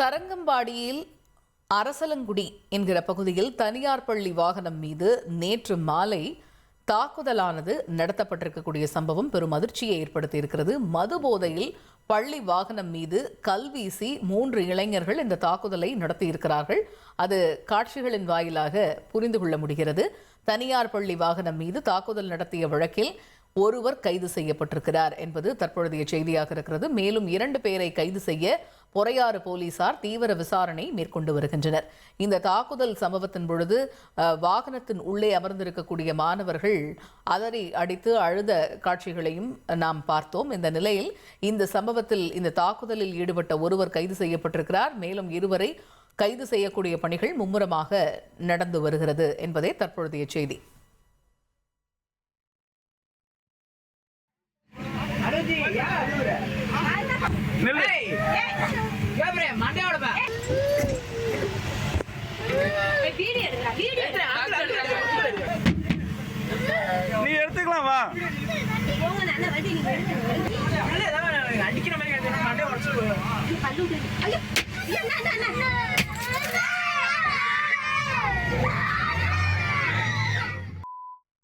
தரங்கம்பாடியில் அரசலங்குடி என்கிற பகுதியில் தனியார் பள்ளி வாகனம் மீது நேற்று மாலை தாக்குதலானது நடத்தப்பட்டிருக்கக்கூடிய சம்பவம் பெரும் அதிர்ச்சியை ஏற்படுத்தி இருக்கிறது மது போதையில் பள்ளி வாகனம் மீது கல்வீசி மூன்று இளைஞர்கள் இந்த தாக்குதலை நடத்தியிருக்கிறார்கள். அது காட்சிகளின் வாயிலாக புரிந்து கொள்ள முடிகிறது. தனியார் பள்ளி வாகனம் மீது தாக்குதல் நடத்திய வழக்கில் ஒருவர் கைது செய்யப்பட்டிருக்கிறார் என்பது தற்பொழுதைய செய்தியாக இருக்கிறது. மேலும் இரண்டு பேரை கைது செய்ய பொறையாறு போலீசார் தீவிர விசாரணை மேற்கொண்டு வருகின்றனர். இந்த தாக்குதல் சம்பவத்தின் பொழுது அஹ், வாகனத்தின் உள்ளே அமர்ந்திருக்கக்கூடிய மாணவர்கள் அதறி அடித்து அழுத காட்சிகளையும் நாம் பார்த்தோம். இந்த நிலையில் இந்த சம்பவத்தில் இந்த தாக்குதலில் ஈடுபட்ட ஒருவர் கைது செய்யப்பட்டிருக்கிறார். மேலும் இருவரை கைது செய்யக்கூடிய பணிகள் மும்முரமாக நடந்து வருகிறது என்பதே தற்பொழுதைய செய்தி. வீடியோ வீடியோ நீ எடுத்துக்கலாம் வா. அடிக்கிற மாதிரி மண்டே உடச்சு